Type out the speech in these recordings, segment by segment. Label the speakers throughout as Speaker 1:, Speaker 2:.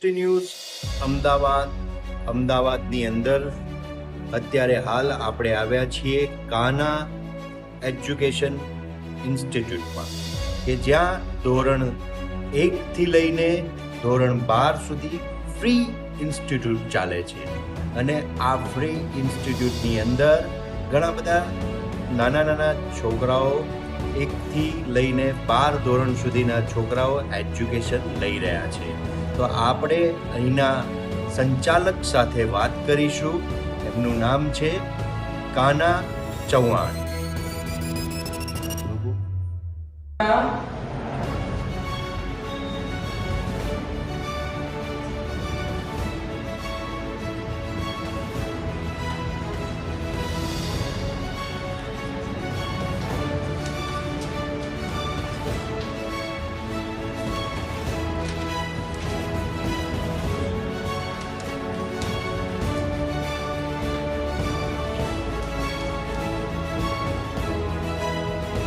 Speaker 1: સૃષ્ટિ ન્યૂઝ અમદાવાદ, અમદાવાદની અંદર અત્યારે હાલ આપણે આવ્યા છીએ કાના એજ્યુકેશન ઇન્સ્ટિટ્યૂટમાં, કે જ્યાં ધોરણ એકથી લઈને ધોરણ બાર સુધી ફ્રી ઇન્સ્ટિટ્યૂટ ચાલે છે. અને આ ફ્રી ઇન્સ્ટિટ્યૂટની અંદર ઘણા બધા નાના નાના છોકરાઓ એકથી લઈને બાર ધોરણ સુધીના છોકરાઓ એજ્યુકેશન લઈ રહ્યા છે. તો આપણે અહીંના સંચાલક સાથે વાત કરીશું. એમનું નામ છે કાના ચૌહાણ.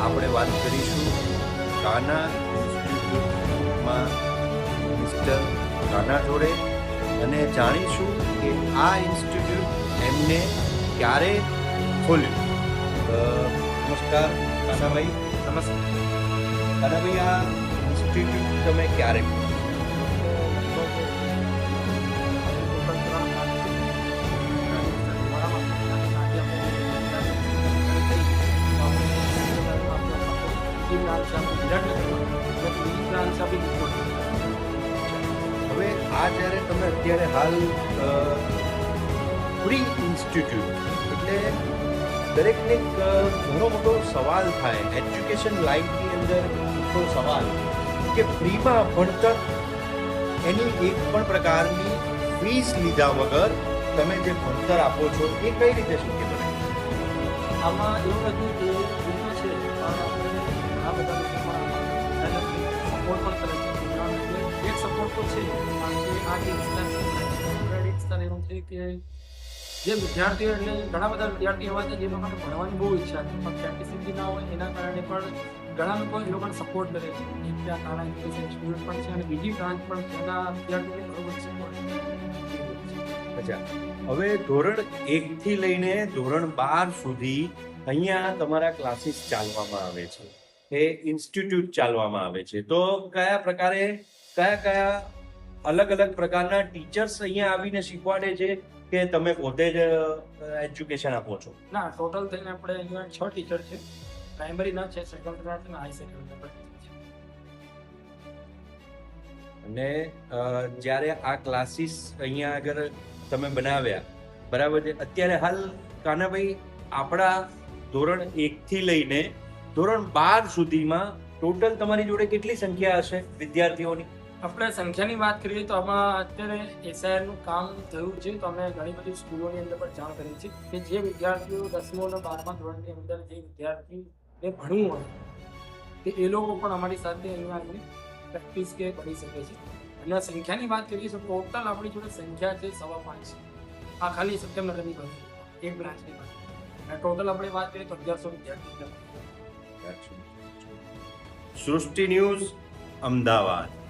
Speaker 1: આપણે વાત કરીશું કાના ઇન્સ્ટિટ્યૂટમાં મિસ્ટર કાના જોડે અને જાણીશું કે આ ઇન્સ્ટિટ્યૂટ એમને ક્યારે ખોલ્યું. નમસ્કાર કાનાભાઈ.
Speaker 2: નમસ્કાર.
Speaker 1: કાનાભાઈ આ ઇન્સ્ટિટ્યૂટ તમે ક્યારે ખોલ્યું? હવે આ જ્યારે તમે અત્યારે હાલ પ્રી ઇન્સ્ટિટ્યૂટ એટલે દરેકને ઘણો મોટો સવાલ થાય એજ્યુકેશન લાઈફની અંદર મોટો સવાલ કે ફ્રીમાં ભણતર એની એક પણ પ્રકારની ફીસ લીધા વગર તમે જે ભણતર આપો છો એ કઈ રીતે શક્ય બને
Speaker 2: આમાં એવું હતું કે છે આ બધા સપોર્ટ પણ કરે છે એક સપોર્ટ તો છે આ જે વિસ્તાર એવો છે કે જે વિદ્યાર્થીઓ એટલે ઘણા બધા વિદ્યાર્થીઓ એવા છે જે લોકોને ભણવાની બહુ ઈચ્છા છે પણ કેપેસિટી ના હોય એના કારણે પણ ઘણા લોકો એ લોકોને સપોર્ટ કરે છે એક ત્યાં કાળા ઇંગ્લિશ સ્ટુડન્ટ પણ છે અને બીજી બ્રાન્ચ પણ છે વિદ્યાર્થીઓને બરોબર સપોર્ટ
Speaker 1: અચ્છા. હવે ધોરણ એક થી લઈને ધોરણ બાર સુધી અહીંયા તમારા ક્લાસીસ ચાલવામાં આવે છે. એ ઇન્સ્ટિટ્યૂટ ચાલવામાં આવે છે. તો કયા પ્રકારે કયા કયા અલગ અલગ પ્રકારના ટીચર્સ અહીંયા આવીને શીખવાડે છે કે તમે પોતે જ એજ્યુકેશન આપો છો?
Speaker 2: ના ટોટલ થઈને આપણે અહીંયા છ ટીચર છે. પ્રાઇમરી ના છે સેકન્ડ ક્લાસ અને હાઈ સેકન્ડરી
Speaker 1: અને જ્યારે આ ક્લાસીસ અહીંયા આગળ તમે બનાવ્યા બરાબર છે? અત્યારે હાલ કાનાભાઈ આપણા ધોરણ એકથી લઈને ધોરણ બાર સુધીમાં ટોટલ તમારી જોડે કેટલી સંખ્યા હશે વિદ્યાર્થીઓની?
Speaker 2: આપણે સંખ્યાની વાત કરીએ તો આમાં અત્યારે એસઆઈઆરનું કામ થયું છે, તો અમે ઘણી બધી સ્કૂલોની અંદર પણ જાણ કરી છે કે જે વિદ્યાર્થીઓ દસમો અને બારમા ધોરણની અંદર જે વિદ્યાર્થીને ભણવું હોય તે એ લોકો પણ અમારી સાથે અહીંયા આવીને પ્રેક્ટિસ કે કરી શકે છે. અને સંખ્યાની વાત કરીએ તો ટોટલ આપણી જોડે સંખ્યા છે સવા પાંચ. આ ખાલી સપ્ટેમ્બરની બધી એક બ્રાન્ચની અને ટોટલ આપણે વાત કરીએ તો અગિયારસો વિદ્યાર્થીઓ.
Speaker 1: સૃષ્ટિ ન્યૂઝ અમદાવાદ.